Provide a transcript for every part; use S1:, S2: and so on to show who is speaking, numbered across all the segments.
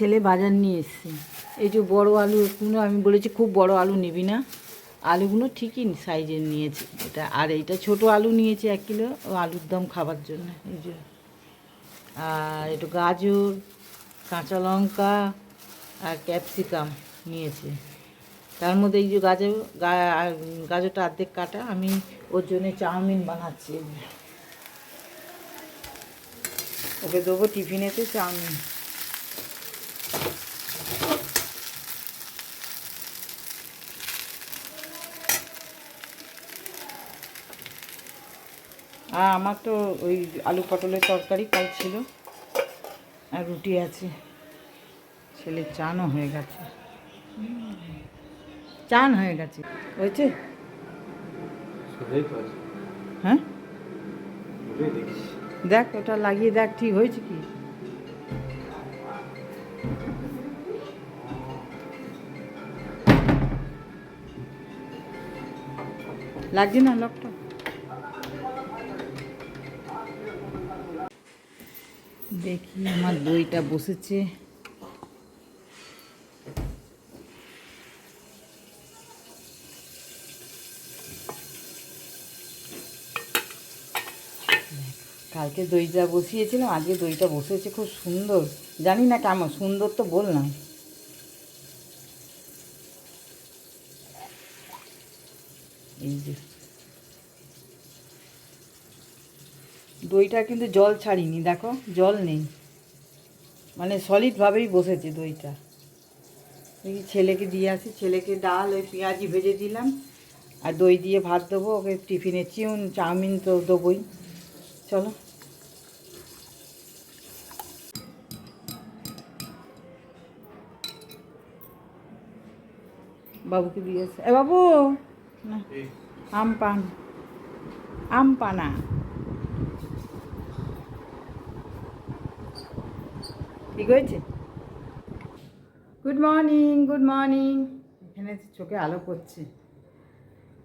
S1: ছেলে বাজার নিয়ে এসছে। এই যে বড় আলুগুলো আমি বলেছি, খুব বড় আলু নিবি না। আলুগুলো ঠিকই সাইজের নিয়েছি। এটা আর এইটা ছোট আলু নিয়েছি এক কিলো আলুর দম খাবার জন্য। এই যে, আর একটু গাজর, কাঁচা লঙ্কা আর ক্যাপসিকাম নিয়েছে। তার মধ্যে এই যে গাজর গাজরটা অর্ধেক কাটা, আমি ওর জন্য চাউমিন বানাচ্ছি। ওকে দেবো টিফিনেতে চাউমিন। আর আমার তো ওই আলু পটলের তরকারি কাল ছিল। আর রুটি আছে। ছেলের চানও হয়ে গেছে। চান হয়ে গেছে। হয়েছে? হ্যাঁ? দেখ, ওটা লাগিয়ে দেখ, ঠিক হয়েছে কি? লাগছে না লকটা? দেখি, আমার দইটা বসেছে। কালকে দইটা বসিয়েছিলাম, আজকে দইটা বসেছে, খুব সুন্দর। জানি না কেমন, সুন্দর তো বললাম। এই যে দইটা কিন্তু জল ছাড়িনি দেখো জল নেই। মানে সলিডভাবেই বসেছে দইটা। দেখি ছেলেকে দিয়ে আসি ছেলেকে ডাল ওই পেঁয়াজি ভেজে দিলাম। আর দই দিয়ে ভাত দেবো ওকে টিফিনে চিউন চাউমিন তো দেবোই। চলো। বাবুকে দিয়ে আসি। এ বাবু! আম পান আম পানা ঠিক হয়েছে গুড মর্নিং গুড মর্নিং এখানে চোখে আলো করছে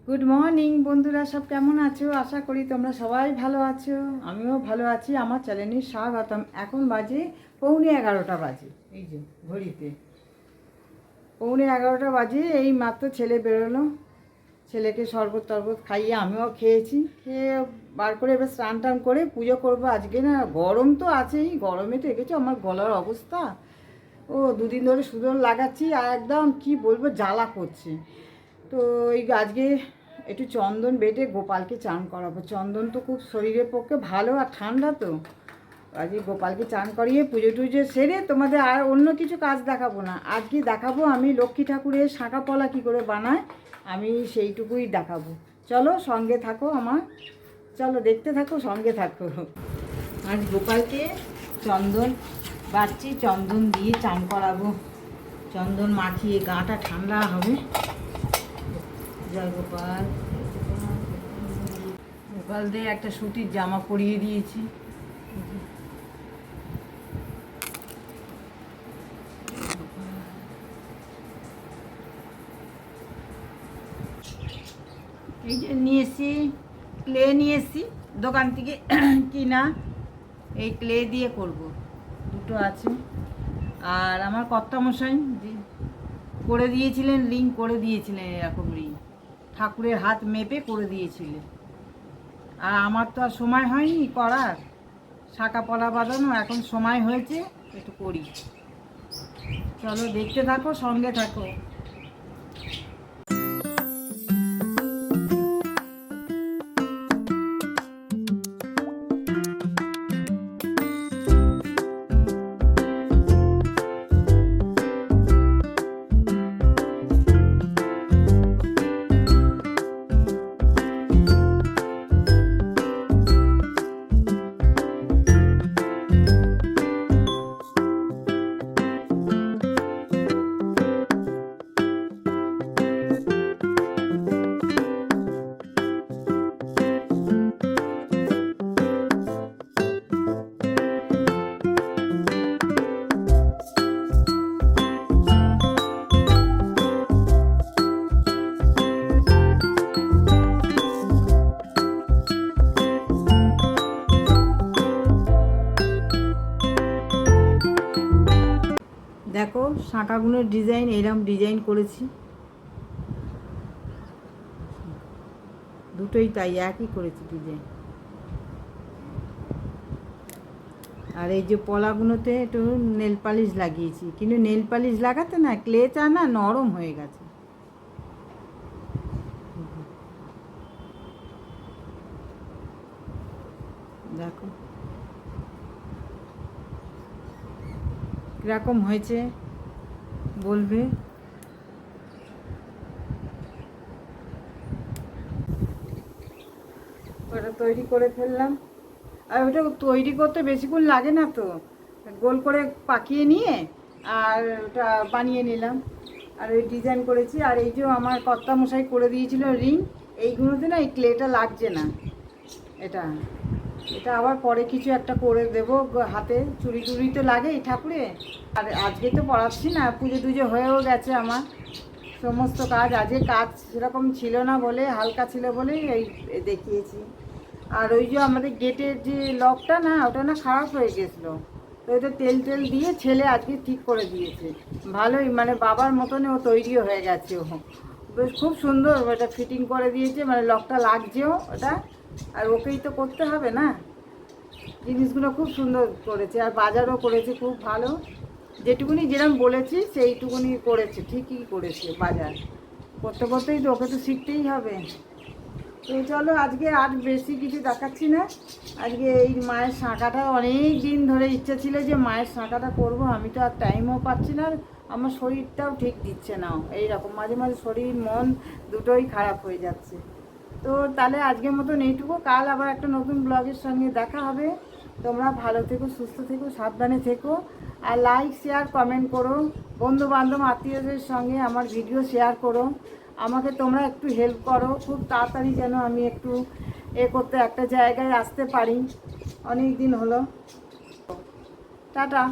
S1: গুড মর্নিং বন্ধুরা, সব কেমন আছো? আশা করি তোমরা সবাই ভালো আছো। আমিও ভালো আছি। আমার চ্যানেলের স্বাগতম। এখন বাজে পৌনে এগারোটা বাজে। এই যে, ঘড়িতে। পৌনে এগারোটা বাজে, এই মাত্র ছেলে বেরোলো। ছেলেকে শরবত টরবত খাইয়ে আমিও খেয়েছি। খেয়ে বার করে এবার স্নান টান করে পুজো করব আজকে না, গরম তো আছেই, গরমে তো দেখেছ আমার গলার অবস্থা। ও দুদিন ধরে সুদর লাগাচ্ছি আর একদম কি বলব, জ্বালা করছে। তো এই আজকে একটু চন্দন বেটে গোপালকে চান করাবো। চন্দন তো খুব শরীরের পক্ষে ভালো আর ঠান্ডা তো। আজকে গোপালকে চান করিয়ে পুজো টুজো সেরে তোমাদের আর অন্য কিছু কাজ দেখাবো না। আজকে দেখাবো? আমি লক্ষ্মী ঠাকুরের শাঁখা পলা কী করে বানায় আমি সেইটুকুই দেখাবো। চলো সঙ্গে থাকো আমার। চলো দেখতে থাকো, সঙ্গে থাকো। আজ গোপালকে চন্দন বাড়ছি, চন্দন দিয়ে চান করাবো। চন্দন মাখিয়ে গাটা ঠান্ডা হবে। জয় গোপাল। গোপাল দিয়ে একটা সুতির জামা পরিয়ে দিয়েছি। এই যে নিয়ে এসছি ক্লে নিয়ে এসছি দোকান থেকে কিনা, এই ক্লে দিয়ে করব। দুটো আছে। আর আমার কর্তামশাই করে দিয়েছিলেন লিঙ্ক করে দিয়েছিলেন এরকম রিং ঠাকুরের হাত মেপে করে দিয়েছিলেন। আর আমার তো আর সময় হয়নি করার। শাঁকা পলা বাঁধানো এখন সময় হয়েছে, একটু করি। চলো দেখতে থাকো, সঙ্গে থাকো। শাঁখাগুলোর ডিজাইন, এরম ডিজাইন করেছি। দুটোই তাই, একই করেছি ডিজাইন। আর এই যে পলাগুলোতে একটু নেল পালিশ লাগিয়েছি, কিন্তু নেল পালিশ লাগাতে না ক্লেটা না নরম হয়ে গেছে। দেখো। কীরকম হয়েছে? বলবে। ওটা তৈরি করে ফেললাম। আর ওটা তৈরি করতে বেশিক্ষণ লাগে না তো। গোল করে পাকিয়ে নিয়ে আর ওটা বানিয়ে নিলাম। আর ওই ডিজাইন করেছি। আর এই যে আমার কর্তা মশাই করে দিয়েছিল রিং, এইগুলোতে না এই ক্লেটা লাগছে না। এটা। এটা আবার পরে কিছু একটা করে দেব হাতে। চুরি টুড়ি তো লাগে এই ঠাকুরে। আর আজকে তো পড়াচ্ছি না, পুজো টুজো হয়েও গেছে আমার। সমস্ত কাজ, আজকে কাজ সেরকম ছিল না বলে, হালকা ছিল বলেই এই দেখিয়েছি। আর ওই যে আমাদের গেটের যে লকটা না, ওটা না খারাপ হয়ে গেছিল। তো ওটা তেল তেল দিয়ে ছেলে আজকে ঠিক করে দিয়েছে। ভালোই মানে বাবার মতনই ও তৈরিও হয়ে গেছে ও। বেশ খুব সুন্দর, ওটা ফিটিং করে দিয়েছে মানে লকটা লাগছেও ওটা। আর ওকেই তো করতে হবে না। জিনিসগুলো খুব সুন্দর করেছে, আর বাজারও করেছে খুব ভালো। যেটুকুনি যেরকম বলেছি, সেইটুকুনি করেছে, ঠিকই করেছে বাজার। করতে করতেই তো ওকে তো শিখতেই হবে। তো চলো, আজকে আর বেশি কিছু দেখাচ্ছি না। আজকে এই মায়ের শাঁখাটা অনেক দিন ধরে ইচ্ছা ছিল যে মায়ের শাঁখাটা করব, আমি তো আর টাইমও পাচ্ছি না। আমার শরীরটাও ঠিক দিচ্ছে না এই রকম মাঝে মাঝে শরীর, মন দুটোই খারাপ হয়ে যাচ্ছে। তো তাহলে আজকের মতন এইটুকু। কাল আবার একটা নতুন ব্লগের সঙ্গে দেখা হবে। তোমরা ভালো থেকো, সুস্থ থেকো, সাবধানে থেকো। আর লাইক শেয়ার কমেন্ট করো। বন্ধু বান্ধব আত্মীয়দের সঙ্গে আমার ভিডিও শেয়ার করো। আমাকে তোমরা একটু হেল্প করো। খুব তাড়াতাড়ি যেন আমি একটু এ করতে একটা জায়গায় আসতে পারি। অনেক দিন হলো। টাটা।